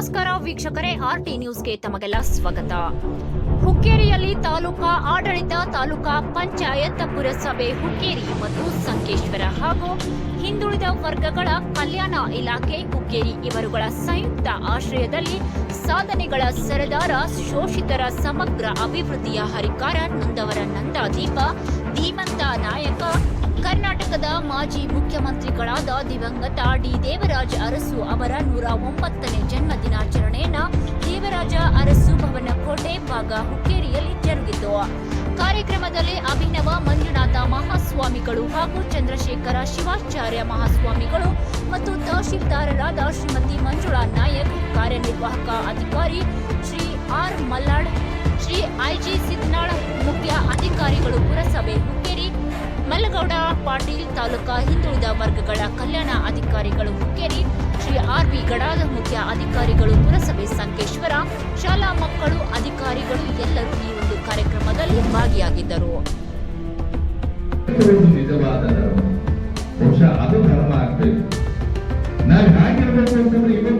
ನಮಸ್ಕಾರ ವೀಕ್ಷಕರೇ, R T ನ್ಯೂಸ್ಗೆ ತಮಗೆಲ್ಲ ಸ್ವಾಗತ. ಹುಕ್ಕೇರಿಯಲ್ಲಿ ತಾಲೂಕಾ ಆಡಳಿತ, ತಾಲೂಕಾ ಪಂಚಾಯತ್ ಪುರಸಭೆ ಹುಕ್ಕೇರಿ ಮತ್ತು ಸಂಕೇಶ್ವರ ಹಾಗೂ ಹಿಂದುಳಿದ ವರ್ಗಗಳ ಕಲ್ಯಾಣ ಇಲಾಖೆ ಹುಕ್ಕೇರಿ ಇವರುಗಳ ಸಂಯುಕ್ತ ಆಶ್ರಯದಲ್ಲಿ ಸಾಧನೆಗಳ ಸರದಾರ, ಶೋಷಿತರ ಸಮಗ್ರ ಅಭಿವೃದ್ಧಿಯ ಹರಿಕಾರ, ನೊಂದವರ ನಂದಾದೀಪ, ಧೀಮಂತ ನಾಯಕ ಕರ್ನಾಟಕದ ಮಾಜಿ ಮುಖ್ಯಮಂತ್ರಿಗಳಾದ ದಿವಂಗತ ಡಿ. ದೇವರಾಜ ಅರಸು ಅವರ ನೂರ ಒಂಬತ್ತನೇ ಜನ್ಮ ದಿನಾಚರಣೆಯನ್ನ ದೇವರಾಜ ಅರಸು ಭವನ ಕೋಟೆ ಭಾಗ ಹುಕ್ಕೇರಿಯಲ್ಲಿ ಜರುಗಿತು. ಕಾರ್ಯಕ್ರಮದಲ್ಲಿ ಅಭಿನವ ಮಂಜುನಾಥ ಮಹಾಸ್ವಾಮಿಗಳು ಹಾಗೂ ಚಂದ್ರಶೇಖರ ಶಿವಾಚಾರ್ಯ ಮಹಾಸ್ವಾಮಿಗಳು ಮತ್ತು ತಹಶೀಲ್ದಾರರಾದ ಶ್ರೀಮತಿ ಮಂಜುಳಾ ನಾಯಕ್, ಕಾರ್ಯನಿರ್ವಾಹಕ ಅಧಿಕಾರಿ Shri R Mallad Shri I G Sidnal, ಮುಖ್ಯ ಅಧಿಕಾರಿಗಳು ಪುರಸಭೆ ಮಲ್ಲಗೌಡ ಪಾಟೀಲ್ ತಾಲೂಕಾ ಹಿಂದುಳಿದ ವರ್ಗಗಳ ಕಲ್ಯಾಣ ಅಧಿಕಾರಿಗಳು ಹುಕ್ಕೇರಿ ಶ್ರೀ ಆರ್ ಬಿ ಗಡಾದ ಮುಖ್ಯ ಅಧಿಕಾರಿಗಳು ಪುರಸಭೆ ಸಂಕೇಶ್ವರ, ಶಾಲಾ ಮಕ್ಕಳು, ಅಧಿಕಾರಿಗಳು ಎಲ್ಲರೂ ಈ ಒಂದು ಕಾರ್ಯಕ್ರಮದಲ್ಲಿ ಭಾಗಿಯಾಗಿದ್ದರು. ಅದು ಧರ್ಮ ಆಗ್ಬೇಕು. ನಾವು ಹೇಗಿರ್ಬೇಕು ಅಂತಂದ್ರೆ ಇವತ್ತು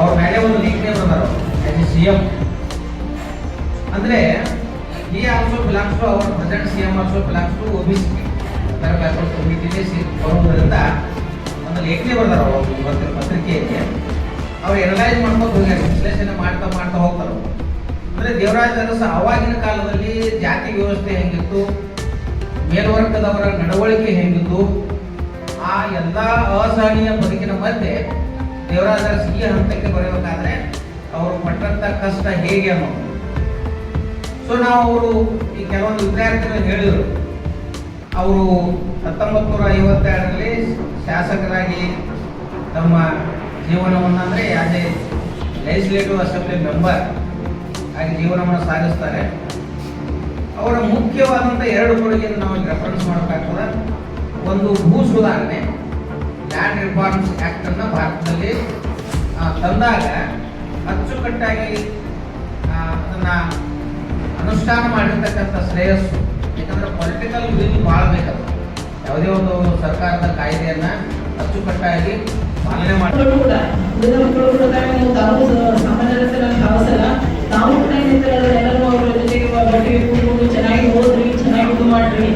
ಅವ್ರ ಮೇಲೆ ಒಂದು ವೀಕ್ನೆಸ್ ಅದಾರ ಆಸ್ ಎ ಸಿ ಎಂ ಅಂದ್ರೆ ಈ also belongs to our present C M also belongs to OBC ಅದರ ಬ್ಯಾಕ್ವರ್ಡ್ ಕಮಿಟಿಲಿ ಬರುವುದರಿಂದ ಒಂದು ಲೇಖನೆ ಬರ್ದಾರ ಅವರು ಪತ್ರಿಕೆಯಲ್ಲಿ. ಅವ್ರು ಎನಲೈಸ್ ಮಾಡ್ಕೊಂಡು ಹೋಗ್ಯಾರ ವಿಶ್ಲೇಷಣೆ ಮಾಡ್ತಾ ಮಾಡ್ತಾ ಹೋಗ್ತಾರೆ. ಅಂದ್ರೆ ದೇವರಾಜ ಅರಸ ಅವಾಗಿನ ಕಾಲದಲ್ಲಿ ಜಾತಿ ವ್ಯವಸ್ಥೆ ಹೆಂಗಿತ್ತು? ಮೇಲ್ವರ್ಗದವರ ನಡವಳಿಕೆ ಹೆಂಗಿತ್ತು? ಆ ಎಲ್ಲ ಅಸಹನೀಯ ಬದುಕಿನ ಮಧ್ಯೆ ದೇವರಾಜ ಅರಸ್ ಈ ಹಂತಕ್ಕೆ ಬರಬೇಕಾದ್ರೆ ಅವರು ಪಟ್ಟಂತ ಕಷ್ಟ ಹೇಗೆ ಅನ್ನೋದು ಸೊ ನಾವು ಅವರು ಈ ಕೆಲವೊಂದು ವಿದ್ಯಾರ್ಥಿಗಳು ಹೇಳಿದರು. ಅವರು ಹತ್ತೊಂಬತ್ತು ನೂರ ಐವತ್ತೆರಡರಲ್ಲಿ ಶಾಸಕರಾಗಿ ತಮ್ಮ ಜೀವನವನ್ನು ಅಂದರೆ ಎ ಲೆಜಿಸ್ಲೇಟಿವ್ ಅಸೆಂಬ್ಲಿ ಮೆಂಬರ್ ಆಗಿ ಜೀವನವನ್ನು ಸಾಗಿಸ್ತಾರೆ. ಅವರ ಮುಖ್ಯವಾದಂಥ ಎರಡು ಕೊಡುಗೆಯನ್ನು ನಾವು ರೆಫರೆನ್ಸ್ ಮಾಡಬೇಕಾಗ್ತದೆ ಒಂದು ಭೂ ಸುಧಾರಣೆ. ಲ್ಯಾಂಡ್ ಆಕ್ಟ್ ಅನ್ನು ಭಾರತದಲ್ಲಿ ತಂದಾಗ ಅಚ್ಚುಕಟ್ಟಾಗಿ ಅದನ್ನ ಅನುಷ್ಠಾನ ಮಾಡಿರ್ತಕ್ಕಂಥ ಶ್ರೇಯಸ್ಸು. ಯಾಕಂದ್ರೆ ಪೊಲಿಟಿಕಲ್ ವಿಲ್ ಭಾಳ ಬೇಕದು. ಯಾವುದೇ ಒಂದು ಸರ್ಕಾರದ ಕಾಯ್ದೆಯನ್ನ ಅಚ್ಚುಕಟ್ಟಾಗಿ ಪಾಲನೆ ಮಾಡಿ ಮಕ್ಕಳು ಕೂಡ ಮಕ್ಕಳು ಕೂಡ ತಾವು ತಾವು ಸ- ನಾನು ನಾವು ಎಲ್ಲರೂ ಅವರ ಜೊತೆಗೆ ಚೆನ್ನಾಗಿ ಓದ್ರಿ, ಚೆನ್ನಾಗಿ ಇದು ಮಾಡ್ರಿ.